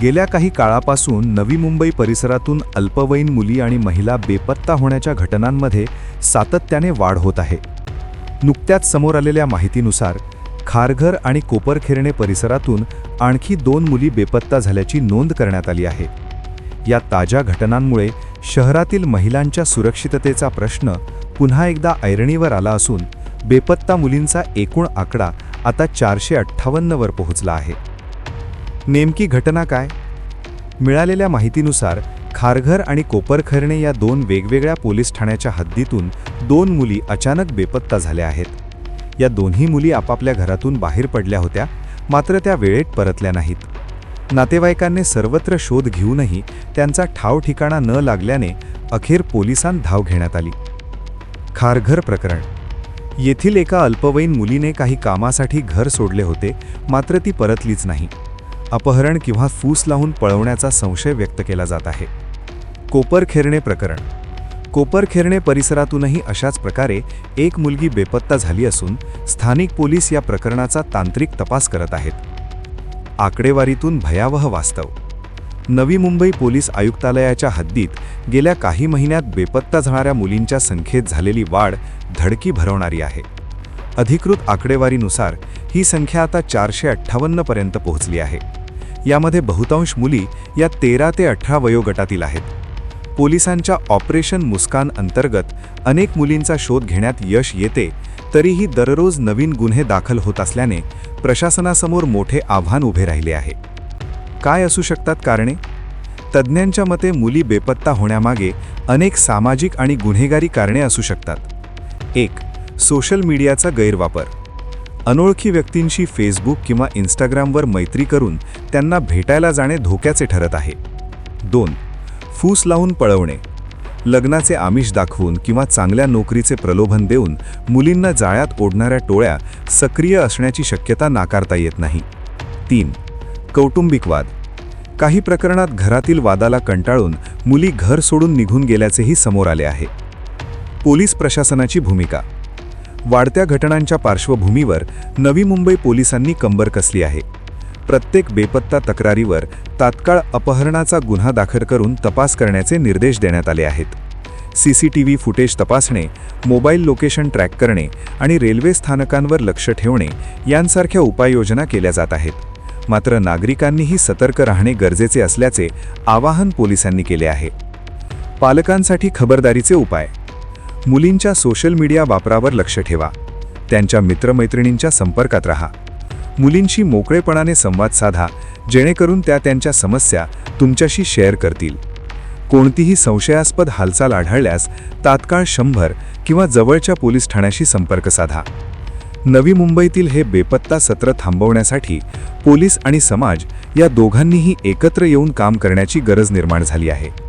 गेल्या काही काळापासून नवी मुंबई परिसरातून अल्पवयीन मुली आणि महिला बेपत्ता होण्याच्या घटनांमध्ये सातत्याने वाढ होत आहे. नुकत्याच समोर आलेल्या माहितीनुसार खारघर आणि कोपरखेरणे परिसरातून आणखी दोन मुली बेपत्ता झाल्याची नोंद करण्यात आली आहे. या ताज्या घटनांमुळे शहरातील महिलांच्या सुरक्षिततेचा प्रश्न पुन्हा एकदा ऐरणीवर आला असून बेपत्ता मुलींचा एकूण आकडा आता चारशे अठ्ठावन्नवर पोहोचला आहे. नेमकी घटना काय? मिळालेल्या माहितीनुसार खारघर आणि कोपरखरणे या दोन वेगवेगळ्या पोलीस ठाण्याच्या हद्दीतून दोन मुली अचानक बेपत्ता झाल्या आहेत. या दोन्ही मुली आपापल्या घरातून बाहेर पडल्या होत्या मात्र त्या वेळेत परतल्या नाहीत. नातेवाईकांनी सर्वत्र शोध घेऊनही त्यांचा ठाव ठिकाणा न लागल्याने अखेर पोलिसांत धाव घेण्यात आली. खारघर प्रकरण. येथील एका अल्पवयीन मुलीने काही कामासाठी घर सोडले होते मात्र ती परतलीच नाही. अपहरण किंवा फूस लावून पळवण्याचा संशय व्यक्त केला जात आहे. कोपरखेरणे प्रकरण. कोपरखेरणे परिसरातूनही अशाच प्रकारे एक मुलगी बेपत्ता झाली असून स्थानिक पोलीस या प्रकरणाचा तांत्रिक तपास करत आहेत. आकडेवारीतून भयावह वास्तव. नवी मुंबई पोलीस आयुक्तालयाच्या हद्दीत गेल्या काही महिन्यात बेपत्ता जाणाऱ्या मुलींच्या संख्येत झालेली वाढ धडकी भरवणारी आहे. अधिकृत आकडेवारीनुसार ही संख्या आता चारशे अठ्ठावन्नपर्यंत पोहोचली आहे. यामध्ये बहुतांश मुली या तेरा ते अठरा वयोगटातील आहेत. पोलिसांच्या ऑपरेशन मुस्कान अंतर्गत अनेक मुलींचा शोध घेण्यात यश येते तरीही दररोज नवीन गुन्हे दाखल होत असल्याने प्रशासनासमोर मोठे आव्हान उभे राहिले आहे. काय असू शकतात कारणे? तज्ज्ञांच्या मते मुली बेपत्ता होण्यामागे अनेक सामाजिक आणि गुन्हेगारी कारणे असू शकतात. एक सोशल मीडियाचा गैरवापर. अनोळखी व्यक्तींशी फेसबुक किंवा इंस्टाग्रामवर मैत्री करून त्यांना भेटायला जाणे धोक्याचे ठरत आहे. दोन फूस लावून पळवणे. लग्नाचे आमिष दाखवून किंवा चांगल्या नोकरीचे प्रलोभन देऊन मुलींना जाळ्यात ओढणाऱ्या टोळ्या सक्रिय असण्याची शक्यता नाकारता येत नाही. तीन कौटुंबिक वाद काही प्रकरणात घरातील वादाला कंटाळून मुली घर सोडून निघून गेल्याचेही समोर आले आहे. पोलीस प्रशासनाची भूमिका. वाढत्या घटनांच्या पार्श्वभूमीवर नवी मुंबई पोलिसांनी कंबर कसली आहे. प्रत्येक बेपत्ता तक्रारीवर तात्काळ अपहरणाचा गुन्हा दाखल करून तपास करण्याचे निर्देश देण्यात आले आहेत. सीसीटीव्ही फुटेज तपासणे मोबाईल लोकेशन ट्रॅक करणे आणि रेल्वे स्थानकांवर लक्ष ठेवणे यांसारख्या उपाययोजना केल्या जात आहेत. मात्र नागरिकांनीही सतर्क राहणे गरजेचे असल्याचे आवाहन पोलिसांनी केले आहे. पालकांसाठी खबरदारीचे उपाय मुलींच्या सोशल मीडिया वापरावर लक्ष ठेवा. त्यांच्या मित्रमैत्रिणींच्या संपर्कात राहा. मुलींशी मोकळेपणाने संवाद साधा जेणेकरून त्या त्यांच्या समस्या तुमच्याशी शेअर करतील. कोणतीही संशयास्पद हालचाल आढळल्यास तात्काळ शंभर किंवा जवळच्या पोलीस ठाण्याशी संपर्क साधा. नवी मुंबईतील हे बेपत्ता सत्र थांबवण्यासाठी पोलीस आणि समाज या दोघांनीही एकत्र येऊन काम करण्याची गरज निर्माण झाली आहे.